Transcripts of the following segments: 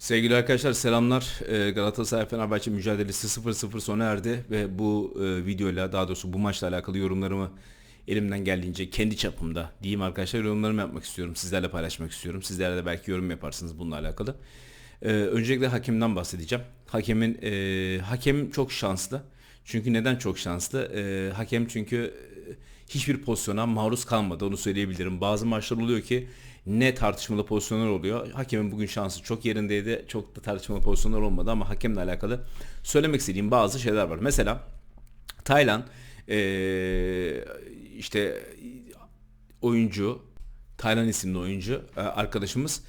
Sevgili arkadaşlar selamlar. Ee, Galatasaray Fenerbahçe mücadelesi 0-0 sona erdi ve bu e, videoyla daha doğrusu bu maçla alakalı yorumlarımı elimden geldiğince kendi çapımda diyeyim arkadaşlar yorumlarımı yapmak istiyorum. Sizlerle paylaşmak istiyorum. Sizler de belki yorum yaparsınız bununla alakalı. Ee, öncelikle hakemden bahsedeceğim. Hakemin e, hakem çok şanslı. Çünkü neden çok şanslı? E, hakem çünkü hiçbir pozisyona maruz kalmadı onu söyleyebilirim. Bazı maçlar oluyor ki ne tartışmalı pozisyonlar oluyor. Hakemin bugün şansı çok yerindeydi. Çok da tartışmalı pozisyonlar olmadı ama hakemle alakalı söylemek istediğim bazı şeyler var. Mesela Taylan ee, işte oyuncu Taylan isimli oyuncu arkadaşımız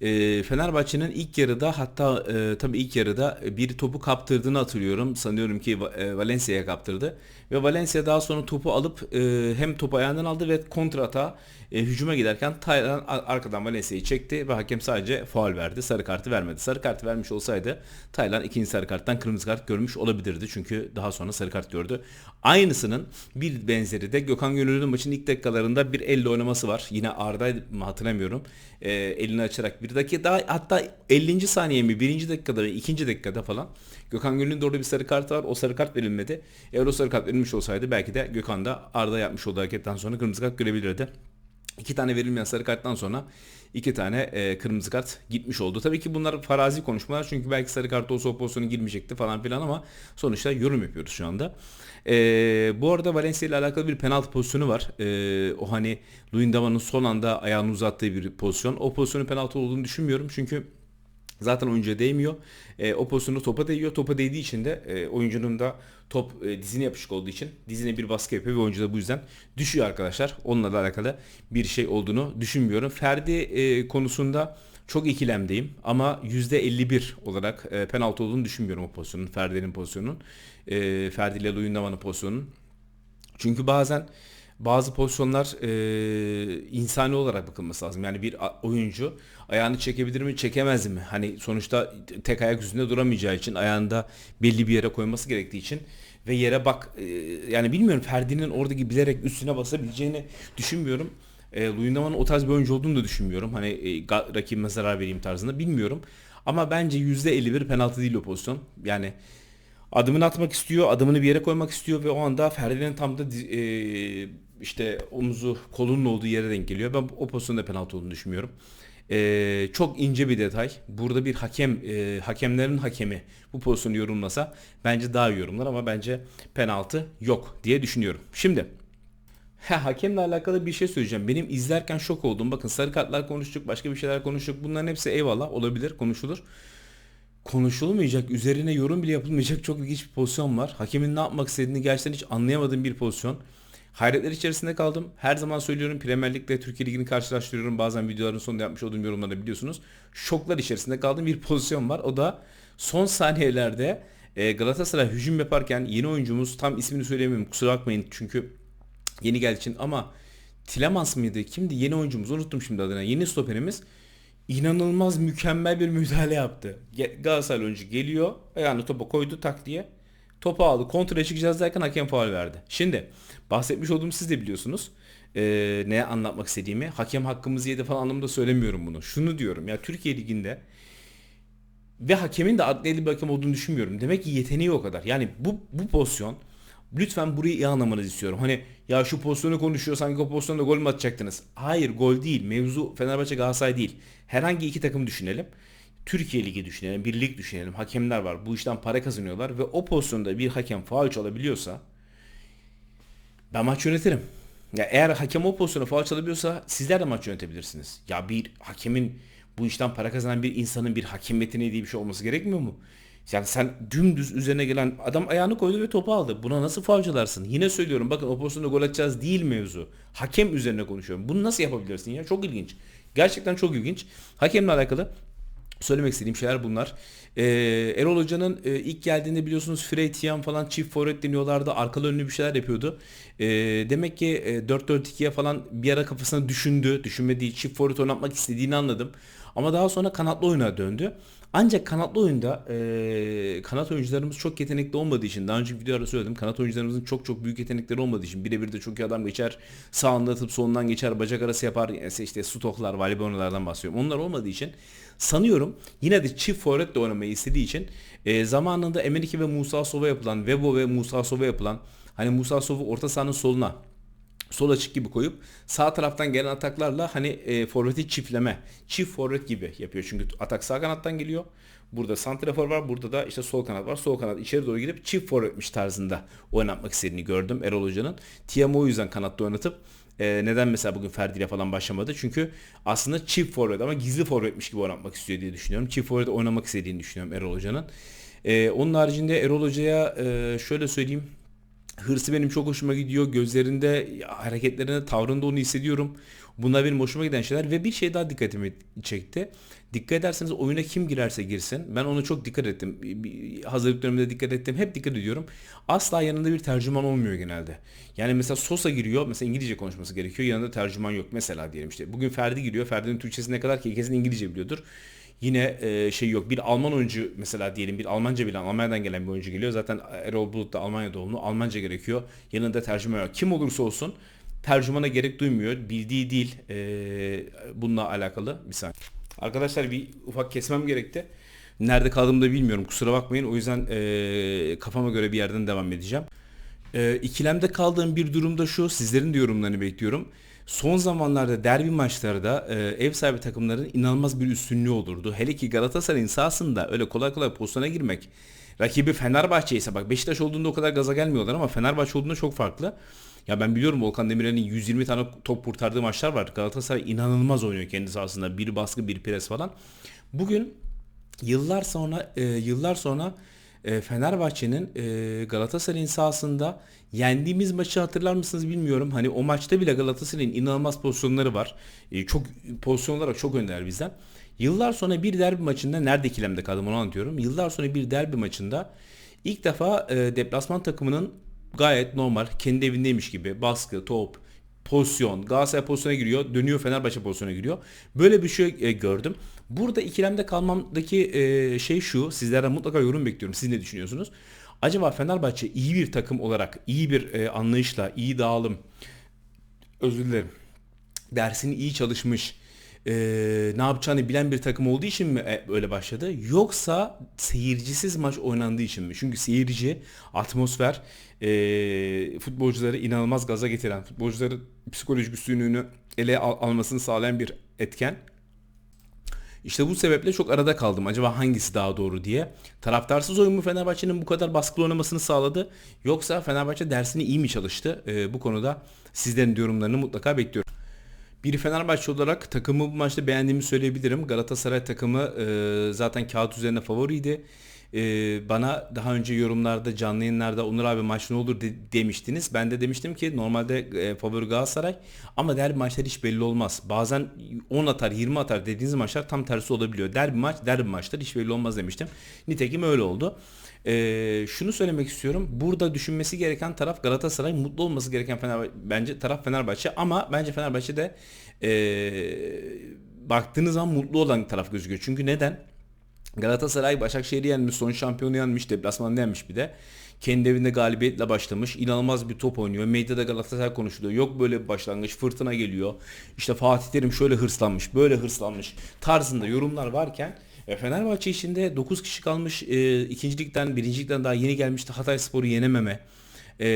e, Fenerbahçe'nin ilk yarıda hatta e, tabii ilk yarıda bir topu kaptırdığını hatırlıyorum. Sanıyorum ki e, Valencia'ya kaptırdı. Ve Valencia daha sonra topu alıp e, hem topu ayağından aldı ve kontrata e, hücuma giderken Taylan arkadan Valencia'yı çekti ve hakem sadece faul verdi. Sarı kartı vermedi. Sarı kartı vermiş olsaydı Taylan ikinci sarı karttan kırmızı kart görmüş olabilirdi. Çünkü daha sonra sarı kart gördü. Aynısının bir benzeri de Gökhan Gönül'ün maçın ilk dakikalarında bir elle oynaması var. Yine Arda mı hatırlamıyorum. E, elini açarak bir dakika daha hatta 50. saniye mi 1. dakikada ve 2. dakikada falan Gökhan Gönül'ün orada bir sarı kart var. O sarı kart verilmedi. Eğer o sarı kart verilmiş olsaydı belki de Gökhan da Arda yapmış olduğu hareketten sonra kırmızı kart görebilirdi. İki tane verilmeyen sarı karttan sonra iki tane e, kırmızı kart gitmiş oldu. Tabii ki bunlar farazi konuşmalar çünkü belki sarı kart olsa o pozisyona girmeyecekti falan filan ama sonuçta yorum yapıyoruz şu anda. E, bu arada Valencia ile alakalı bir penaltı pozisyonu var. E, o hani Luyendama'nın son anda ayağını uzattığı bir pozisyon. O pozisyonun penaltı olduğunu düşünmüyorum çünkü Zaten oyuncuya değmiyor. E, o pozisyonda topa değiyor. Topa değdiği için de e, oyuncunun da top e, dizine yapışık olduğu için dizine bir baskı yapıyor ve oyuncu da bu yüzden düşüyor arkadaşlar. Onunla da alakalı bir şey olduğunu düşünmüyorum. Ferdi e, konusunda çok ikilemdeyim ama %51 olarak e, penaltı olduğunu düşünmüyorum o pozisyonun. Ferdi'nin pozisyonun. E, Ferdi ile Luyendama'nın pozisyonun. Çünkü bazen bazı pozisyonlar e, insani olarak bakılması lazım. Yani bir oyuncu ayağını çekebilir mi çekemez mi? Hani sonuçta tek ayak üstünde duramayacağı için ayağında belli bir yere koyması gerektiği için ve yere bak e, yani bilmiyorum Ferdi'nin oradaki bilerek üstüne basabileceğini düşünmüyorum. E, Luyendama'nın o tarz bir oyuncu olduğunu da düşünmüyorum. Hani e, rakibime zarar vereyim tarzında bilmiyorum. Ama bence %51 penaltı değil o pozisyon. Yani adımını atmak istiyor, adımını bir yere koymak istiyor ve o anda Ferdi'nin tam da e, işte omuzu kolunun olduğu yere denk geliyor. Ben o pozisyonda penaltı olduğunu düşünmüyorum. Ee, çok ince bir detay. Burada bir hakem, e, hakemlerin hakemi bu pozisyonu yorumlasa bence daha iyi yorumlar ama bence penaltı yok diye düşünüyorum. Şimdi Ha, hakemle alakalı bir şey söyleyeceğim. Benim izlerken şok oldum. Bakın sarı kartlar konuştuk, başka bir şeyler konuştuk. Bunların hepsi eyvallah olabilir, konuşulur. Konuşulmayacak, üzerine yorum bile yapılmayacak çok ilginç bir pozisyon var. Hakemin ne yapmak istediğini gerçekten hiç anlayamadığım bir pozisyon. Hayretler içerisinde kaldım. Her zaman söylüyorum Premier Lig ile Türkiye Ligi'ni karşılaştırıyorum. Bazen videoların sonunda yapmış olduğum yorumlarda biliyorsunuz. Şoklar içerisinde kaldığım bir pozisyon var. O da son saniyelerde e, Galatasaray hücum yaparken yeni oyuncumuz tam ismini söyleyemiyorum kusura bakmayın çünkü yeni geldiği için ama Tilemans mıydı? Kimdi? Yeni oyuncumuz. Unuttum şimdi adını. Yeni stoperimiz inanılmaz mükemmel bir müdahale yaptı. Galatasaray oyuncu geliyor. Ayağını topa koydu tak diye. Topu aldı. Kontra çıkacağız derken hakem faul verdi. Şimdi bahsetmiş olduğum siz de biliyorsunuz. Ee, ne anlatmak istediğimi. Hakem hakkımızı yedi falan anlamında söylemiyorum bunu. Şunu diyorum ya Türkiye Ligi'nde ve hakemin de adli bir hakem olduğunu düşünmüyorum. Demek ki yeteneği o kadar. Yani bu, bu pozisyon lütfen burayı iyi anlamanızı istiyorum. Hani ya şu pozisyonu konuşuyor sanki o pozisyonda gol mü atacaktınız? Hayır gol değil. Mevzu Fenerbahçe Galatasaray değil. Herhangi iki takım düşünelim. Türkiye Ligi düşünelim, bir lig düşünelim. Hakemler var. Bu işten para kazanıyorlar ve o pozisyonda bir hakem faul çalabiliyorsa ben maç yönetirim. Ya eğer hakem o pozisyonu faul çalabiliyorsa sizler de maç yönetebilirsiniz. Ya bir hakemin bu işten para kazanan bir insanın bir hakimiyetine diye bir şey olması gerekmiyor mu? Yani sen dümdüz üzerine gelen adam ayağını koydu ve topu aldı. Buna nasıl faul Yine söylüyorum bakın o pozisyonda gol atacağız değil mevzu. Hakem üzerine konuşuyorum. Bunu nasıl yapabilirsin ya? Çok ilginç. Gerçekten çok ilginç. Hakemle alakalı Söylemek istediğim şeyler bunlar. Ee, Erol Hoca'nın e, ilk geldiğinde biliyorsunuz Frey Tiam falan çift forvet deniyorlardı. Arkalı önlü bir şeyler yapıyordu. Ee, demek ki e, 4-4-2'ye falan bir ara kafasına düşündü. Düşünmediği çift forvet oynatmak istediğini anladım. Ama daha sonra kanatlı oyuna döndü. Ancak kanatlı oyunda e, kanat oyuncularımız çok yetenekli olmadığı için daha önceki videoda söyledim kanat oyuncularımızın çok çok büyük yetenekleri olmadığı için birebir de çok iyi adam geçer sağında atıp solundan geçer bacak arası yapar yani işte stoklar valibonlardan bahsediyorum. Onlar olmadığı için sanıyorum yine de çift forvet de oynamayı istediği için e, zamanında Emenike ve Musa Sova yapılan Vebo ve Musa Sova yapılan hani Musa Sova orta sahanın soluna sol açık gibi koyup sağ taraftan gelen ataklarla hani e, forveti çiftleme, çift forvet gibi yapıyor. Çünkü atak sağ kanattan geliyor. Burada santrafor var, burada da işte sol kanat var. Sol kanat içeri doğru girip çift forvetmiş tarzında oynatmak istediğini gördüm Erol Hoca'nın. Tiam'ı o yüzden kanatta oynatıp e, neden mesela bugün Ferdi ile falan başlamadı? Çünkü aslında çift forvet ama gizli forvetmiş gibi oynatmak istiyor diye düşünüyorum. Çift forvet oynamak istediğini düşünüyorum Erol Hoca'nın. E, onun haricinde Erol Hoca'ya e, şöyle söyleyeyim hırsı benim çok hoşuma gidiyor. Gözlerinde, hareketlerinde, tavrında onu hissediyorum. Bunlar benim hoşuma giden şeyler ve bir şey daha dikkatimi çekti. Dikkat ederseniz oyuna kim girerse girsin. Ben ona çok dikkat ettim. Hazırlık döneminde dikkat ettim. Hep dikkat ediyorum. Asla yanında bir tercüman olmuyor genelde. Yani mesela Sosa giriyor. Mesela İngilizce konuşması gerekiyor. Yanında tercüman yok. Mesela diyelim işte. Bugün Ferdi giriyor. Ferdi'nin Türkçesi ne kadar ki kesin İngilizce biliyordur. Yine e, şey yok. Bir Alman oyuncu mesela diyelim bir Almanca bilen Almanya'dan gelen bir oyuncu geliyor. Zaten Erol Bulut da Almanya doğumlu. Almanca gerekiyor. Yanında tercüme yok. Kim olursa olsun tercümana gerek duymuyor. Bildiği dil e, bununla alakalı. Bir saniye. Arkadaşlar bir ufak kesmem gerekti. Nerede kaldığımı da bilmiyorum. Kusura bakmayın. O yüzden e, kafama göre bir yerden devam edeceğim. E, ikilemde kaldığım bir durumda şu. Sizlerin de yorumlarını bekliyorum. Son zamanlarda derbi maçlarda e, ev sahibi takımların inanılmaz bir üstünlüğü olurdu. Hele ki Galatasaray'ın sahasında öyle kolay kolay pozisyona girmek. Rakibi Fenerbahçe ise bak Beşiktaş olduğunda o kadar gaza gelmiyorlar ama Fenerbahçe olduğunda çok farklı. Ya ben biliyorum Volkan Demirel'in 120 tane top kurtardığı maçlar var. Galatasaray inanılmaz oynuyor kendi sahasında. Bir baskı, bir pres falan. Bugün yıllar sonra e, yıllar sonra e, Fenerbahçe'nin e, Galatasaray'ın sahasında yendiğimiz maçı hatırlar mısınız bilmiyorum. Hani o maçta bile Galatasaray'ın inanılmaz pozisyonları var. E, çok pozisyon olarak çok önler bizden. Yıllar sonra bir derbi maçında nerede ikilemde kaldım onu anlatıyorum. Yıllar sonra bir derbi maçında ilk defa deplasman takımının gayet normal kendi evindeymiş gibi baskı, top, pozisyon. Galatasaray pozisyona giriyor. Dönüyor Fenerbahçe pozisyona giriyor. Böyle bir şey gördüm. Burada ikilemde kalmamdaki e, şey şu. Sizlerden mutlaka yorum bekliyorum. Siz ne düşünüyorsunuz? Acaba Fenerbahçe iyi bir takım olarak, iyi bir e, anlayışla, iyi dağılım, özür dilerim, dersini iyi çalışmış, e, ne yapacağını bilen bir takım olduğu için mi e, öyle başladı? Yoksa seyircisiz maç oynandığı için mi? Çünkü seyirci, atmosfer, e, futbolcuları inanılmaz gaza getiren, futbolcuların psikolojik üstünlüğünü ele al- almasını sağlayan bir etken. İşte bu sebeple çok arada kaldım. Acaba hangisi daha doğru diye. Taraftarsız oyun mu Fenerbahçe'nin bu kadar baskılı oynamasını sağladı? Yoksa Fenerbahçe dersini iyi mi çalıştı? Ee, bu konuda sizlerin yorumlarını mutlaka bekliyorum. Bir Fenerbahçe olarak takımı bu maçta beğendiğimi söyleyebilirim. Galatasaray takımı e, zaten kağıt üzerine favoriydi. E, bana daha önce yorumlarda canlı yayınlarda Onur abi maç ne olur de, demiştiniz. Ben de demiştim ki normalde e, favori Galatasaray ama derbi maçlar hiç belli olmaz. Bazen 10 atar 20 atar dediğiniz maçlar tam tersi olabiliyor. Derbi maç derbi maçlar hiç belli olmaz demiştim. Nitekim öyle oldu. Ee, şunu söylemek istiyorum. Burada düşünmesi gereken taraf Galatasaray. Mutlu olması gereken Fenerbahçe, bence taraf Fenerbahçe. Ama bence Fenerbahçe de ee, baktığınız zaman mutlu olan taraf gözüküyor. Çünkü neden? Galatasaray Başakşehir'i yenmiş, son şampiyonu yenmiş, deplasmanda yenmiş bir de. Kendi evinde galibiyetle başlamış. İnanılmaz bir top oynuyor. Medyada Galatasaray konuşuluyor. Yok böyle bir başlangıç. Fırtına geliyor. İşte Fatih Terim şöyle hırslanmış, böyle hırslanmış tarzında yorumlar varken e, Fenerbahçe içinde 9 kişi kalmış. E, ikincilikten, birincilikten daha yeni gelmişti. Hatay Spor'u yenememe e,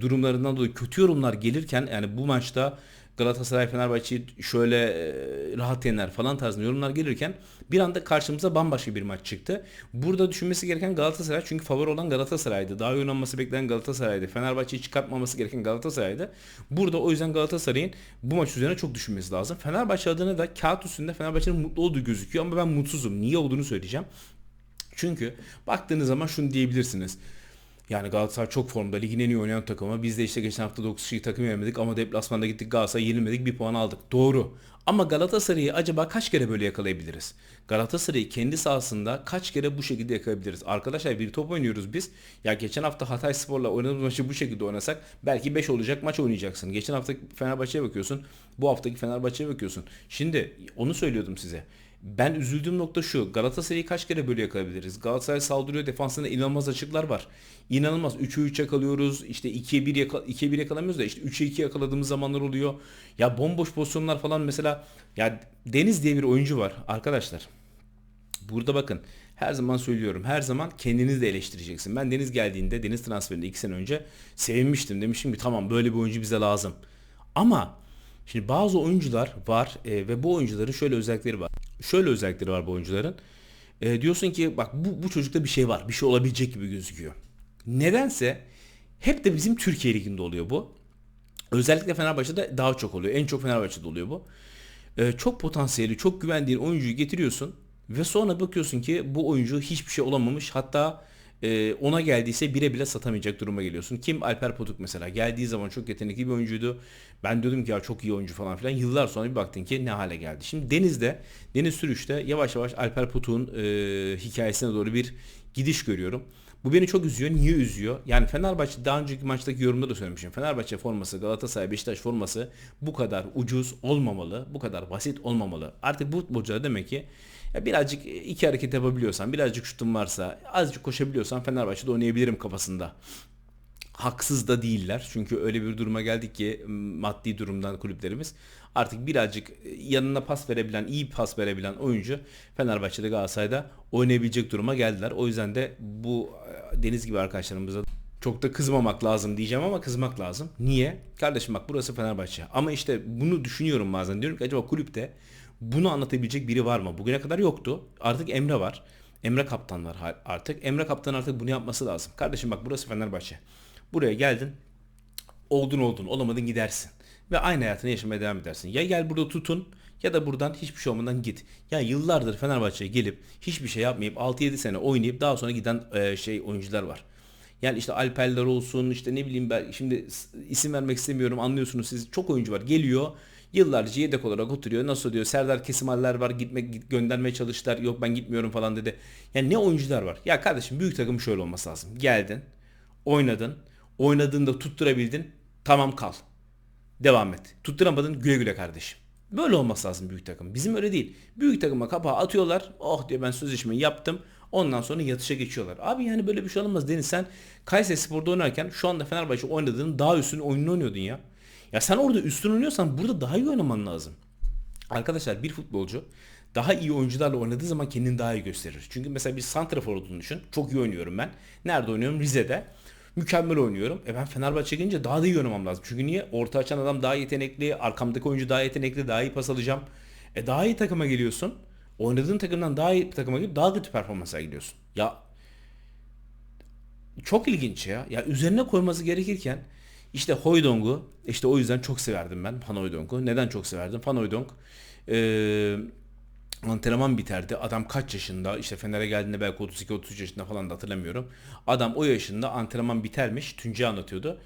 durumlarından dolayı kötü yorumlar gelirken yani bu maçta Galatasaray Fenerbahçe'yi şöyle e, rahat yener falan tarzında yorumlar gelirken bir anda karşımıza bambaşka bir maç çıktı. Burada düşünmesi gereken Galatasaray çünkü favori olan Galatasaray'dı. Daha iyi oynanması beklenen Galatasaray'dı. Fenerbahçe'yi çıkartmaması gereken Galatasaray'dı. Burada o yüzden Galatasaray'ın bu maç üzerine çok düşünmesi lazım. Fenerbahçe adına da kağıt üstünde Fenerbahçe'nin mutlu olduğu gözüküyor ama ben mutsuzum. Niye olduğunu söyleyeceğim. Çünkü baktığınız zaman şunu diyebilirsiniz. Yani Galatasaray çok formda. Ligin en iyi oynayan takımı. Biz de işte geçen hafta 9 kişiyi takım yenemedik ama deplasmanda gittik Galatasaray'a yenilmedik bir puan aldık. Doğru. Ama Galatasaray'ı acaba kaç kere böyle yakalayabiliriz? Galatasaray'ı kendi sahasında kaç kere bu şekilde yakalayabiliriz? Arkadaşlar bir top oynuyoruz biz. Ya geçen hafta Hatay Spor'la oynadığımız maçı bu şekilde oynasak belki 5 olacak maç oynayacaksın. Geçen hafta Fenerbahçe'ye bakıyorsun. Bu haftaki Fenerbahçe'ye bakıyorsun. Şimdi onu söylüyordum size. Ben üzüldüğüm nokta şu. Galatasaray'ı kaç kere böyle yakalayabiliriz? Galatasaray saldırıyor. Defansında inanılmaz açıklar var. İnanılmaz. 3'e 3 yakalıyoruz. İşte 2'ye 1 yaka 2'ye 1 yakalamıyoruz da işte 3'e 2 yakaladığımız zamanlar oluyor. Ya bomboş pozisyonlar falan mesela ya Deniz diye bir oyuncu var arkadaşlar. Burada bakın her zaman söylüyorum. Her zaman kendinizi de eleştireceksin. Ben Deniz geldiğinde Deniz transferinde 2 sene önce sevinmiştim. Demiştim ki tamam böyle bir oyuncu bize lazım. Ama şimdi bazı oyuncular var e, ve bu oyuncuların şöyle özellikleri var. Şöyle özellikleri var bu oyuncuların. E, diyorsun ki bak bu, bu çocukta bir şey var. Bir şey olabilecek gibi gözüküyor. Nedense hep de bizim Türkiye Ligi'nde oluyor bu. Özellikle Fenerbahçe'de daha çok oluyor. En çok Fenerbahçe'de oluyor bu. E, çok potansiyeli, çok güvendiğin oyuncuyu getiriyorsun ve sonra bakıyorsun ki bu oyuncu hiçbir şey olamamış. Hatta e, ona geldiyse bire bile satamayacak duruma geliyorsun. Kim? Alper Potuk mesela. Geldiği zaman çok yetenekli bir oyuncuydu. Ben diyordum ki ya çok iyi oyuncu falan filan. Yıllar sonra bir baktın ki ne hale geldi. Şimdi Deniz'de, Deniz Sürüş'te yavaş yavaş Alper Potuk'un e, hikayesine doğru bir gidiş görüyorum. Bu beni çok üzüyor. Niye üzüyor? Yani Fenerbahçe daha önceki maçtaki yorumda da söylemişim. Fenerbahçe forması, Galatasaray, Beşiktaş forması bu kadar ucuz olmamalı. Bu kadar basit olmamalı. Artık bu futbolcular demek ki ya birazcık iki hareket yapabiliyorsan, birazcık şutun varsa, azıcık koşabiliyorsan Fenerbahçe'de oynayabilirim kafasında. Haksız da değiller. Çünkü öyle bir duruma geldik ki maddi durumdan kulüplerimiz artık birazcık yanına pas verebilen, iyi pas verebilen oyuncu Fenerbahçe'de Galatasaray'da oynayabilecek duruma geldiler. O yüzden de bu Deniz gibi arkadaşlarımıza çok da kızmamak lazım diyeceğim ama kızmak lazım. Niye? Kardeşim bak burası Fenerbahçe. Ama işte bunu düşünüyorum bazen. Diyorum ki acaba kulüpte bunu anlatabilecek biri var mı? Bugüne kadar yoktu. Artık Emre var. Emre kaptan var artık. Emre kaptan artık bunu yapması lazım. Kardeşim bak burası Fenerbahçe. Buraya geldin. Oldun oldun. Olamadın gidersin. Ve aynı hayatını yaşamaya devam edersin. Ya gel burada tutun ya da buradan hiçbir şey olmadan git. Ya yıllardır Fenerbahçe'ye gelip hiçbir şey yapmayıp 6-7 sene oynayıp daha sonra giden e, şey oyuncular var. Yani işte Alperler olsun işte ne bileyim ben şimdi isim vermek istemiyorum anlıyorsunuz siz çok oyuncu var geliyor Yıllarca yedek olarak oturuyor. Nasıl diyor Serdar Kesimaller var gitmek göndermeye çalıştılar. Yok ben gitmiyorum falan dedi. Yani ne oyuncular var. Ya kardeşim büyük takım şöyle olması lazım. Geldin, oynadın, oynadığında tutturabildin. Tamam kal. Devam et. Tutturamadın güle güle kardeşim. Böyle olması lazım büyük takım. Bizim öyle değil. Büyük takıma kapağı atıyorlar. Oh diyor ben sözleşmeyi yaptım. Ondan sonra yatışa geçiyorlar. Abi yani böyle bir şey olmaz Deniz sen Kayseri Spor'da oynarken şu anda Fenerbahçe oynadığın daha üstün oyununu oynuyordun ya. Ya sen orada üstün oynuyorsan burada daha iyi oynaman lazım. Arkadaşlar bir futbolcu daha iyi oyuncularla oynadığı zaman kendini daha iyi gösterir. Çünkü mesela bir santrafor olduğunu düşün. Çok iyi oynuyorum ben. Nerede oynuyorum? Rize'de. Mükemmel oynuyorum. E ben Fenerbahçe gelince daha da iyi oynamam lazım. Çünkü niye? Orta açan adam daha yetenekli. Arkamdaki oyuncu daha yetenekli. Daha iyi pas alacağım. E daha iyi takıma geliyorsun. Oynadığın takımdan daha iyi takıma gelip daha kötü performansa gidiyorsun. Ya çok ilginç ya. Ya üzerine koyması gerekirken işte Hoydong'u işte o yüzden çok severdim ben Van Hoydong'u. Neden çok severdim? Van Hoydong ee, antrenman biterdi. Adam kaç yaşında? İşte Fener'e geldiğinde belki 32-33 yaşında falan da hatırlamıyorum. Adam o yaşında antrenman bitermiş. Tuncay anlatıyordu.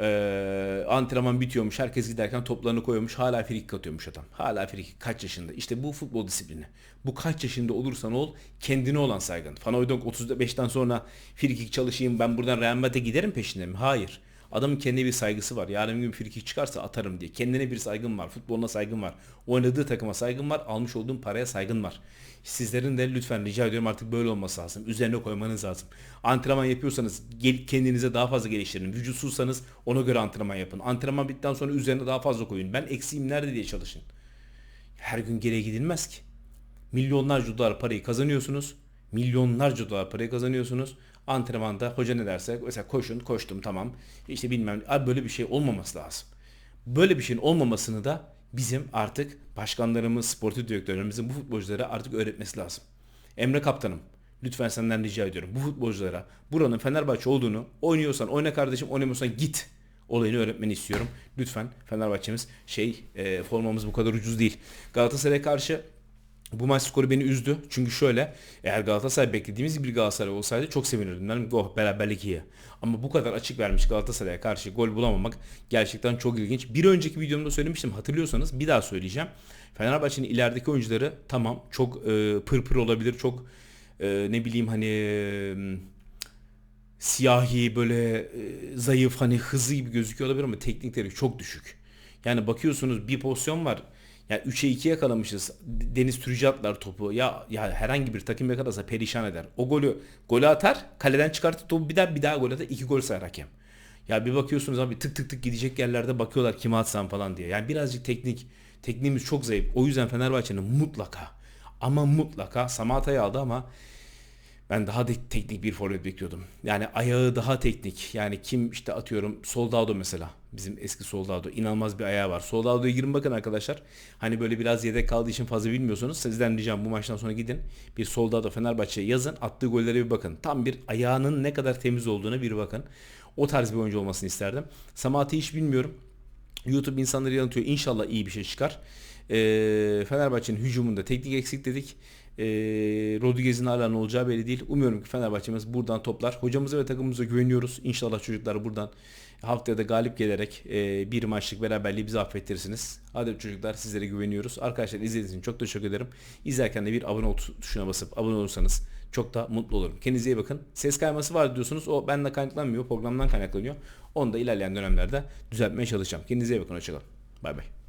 Ee, antrenman bitiyormuş. Herkes giderken toplarını koyuyormuş. Hala frikik atıyormuş adam. Hala frikik. Kaç yaşında? İşte bu futbol disiplini. Bu kaç yaşında olursan ol kendine olan saygın. Van Hooydonk 35'ten sonra frikik çalışayım ben buradan Real Madrid'e giderim peşinde mi? Hayır. Adamın kendine bir saygısı var. Yarın gün frikik çıkarsa atarım diye. Kendine bir saygın var. Futboluna saygın var. Oynadığı takıma saygın var. Almış olduğun paraya saygın var. Sizlerin de lütfen rica ediyorum artık böyle olması lazım. Üzerine koymanız lazım. Antrenman yapıyorsanız kendinize daha fazla geliştirin. Vücutsuzsanız ona göre antrenman yapın. Antrenman bittikten sonra üzerine daha fazla koyun. Ben eksiğim nerede diye çalışın. Her gün geriye gidilmez ki. Milyonlarca dolar parayı kazanıyorsunuz. Milyonlarca dolar parayı kazanıyorsunuz antrenmanda hoca ne derse mesela koşun koştum tamam işte bilmem abi böyle bir şey olmaması lazım. Böyle bir şeyin olmamasını da bizim artık başkanlarımız, sportif direktörlerimizin bu futbolculara artık öğretmesi lazım. Emre Kaptanım lütfen senden rica ediyorum bu futbolculara buranın Fenerbahçe olduğunu oynuyorsan oyna kardeşim oynamıyorsan git olayını öğretmeni istiyorum. Lütfen Fenerbahçemiz şey e, formamız bu kadar ucuz değil. Galatasaray'a karşı bu maç skoru beni üzdü. Çünkü şöyle eğer Galatasaray beklediğimiz bir Galatasaray olsaydı çok sevinirdim. Dedim oh beraberlik iyi. Ama bu kadar açık vermiş Galatasaray'a karşı gol bulamamak gerçekten çok ilginç. Bir önceki videomda söylemiştim hatırlıyorsanız bir daha söyleyeceğim. Fenerbahçe'nin ilerideki oyuncuları tamam çok e, pır pır olabilir. Çok e, ne bileyim hani e, siyahi böyle e, zayıf hani hızlı gibi gözüküyor olabilir ama teknikleri çok düşük. Yani bakıyorsunuz bir pozisyon var Yani 3'e 2 yakalamışız. Deniz Türücü atlar topu. Ya ya herhangi bir takım yakalasa perişan eder. O golü golü atar, kaleden çıkartıp topu bir daha bir daha gol atar. 2 gol sayar hakem. Ya bir bakıyorsunuz abi tık tık tık gidecek yerlerde bakıyorlar kime atsam falan diye. Yani birazcık teknik. Tekniğimiz çok zayıf. O yüzden Fenerbahçe'nin mutlaka ama mutlaka Samata'yı aldı ama ben daha de teknik bir forvet bekliyordum. Yani ayağı daha teknik. Yani kim işte atıyorum Soldado mesela. Bizim eski Soldado. inanılmaz bir ayağı var. Soldado'ya girin bakın arkadaşlar. Hani böyle biraz yedek kaldığı için fazla bilmiyorsunuz. Sizden ricam bu maçtan sonra gidin. Bir Soldado Fenerbahçe'ye yazın. Attığı gollere bir bakın. Tam bir ayağının ne kadar temiz olduğuna bir bakın. O tarz bir oyuncu olmasını isterdim. Samat'ı hiç bilmiyorum. YouTube insanları yanıltıyor. İnşallah iyi bir şey çıkar. Ee, Fenerbahçe'nin hücumunda teknik eksik dedik. Ee, Rodriguez'in hala ne olacağı belli değil. Umuyorum ki Fenerbahçe'miz buradan toplar. Hocamıza ve takımımıza güveniyoruz. İnşallah çocuklar buradan haftaya da galip gelerek e, bir maçlık beraberliği bizi affettirirsiniz. Hadi çocuklar sizlere güveniyoruz. Arkadaşlar izlediğiniz için çok teşekkür ederim. İzlerken de bir abone ol tuşuna basıp abone olursanız çok da mutlu olurum. Kendinize iyi bakın. Ses kayması var diyorsunuz. O benden kaynaklanmıyor. Programdan kaynaklanıyor. Onu da ilerleyen dönemlerde düzeltmeye çalışacağım. Kendinize iyi bakın. Hoşçakalın. Bay bay.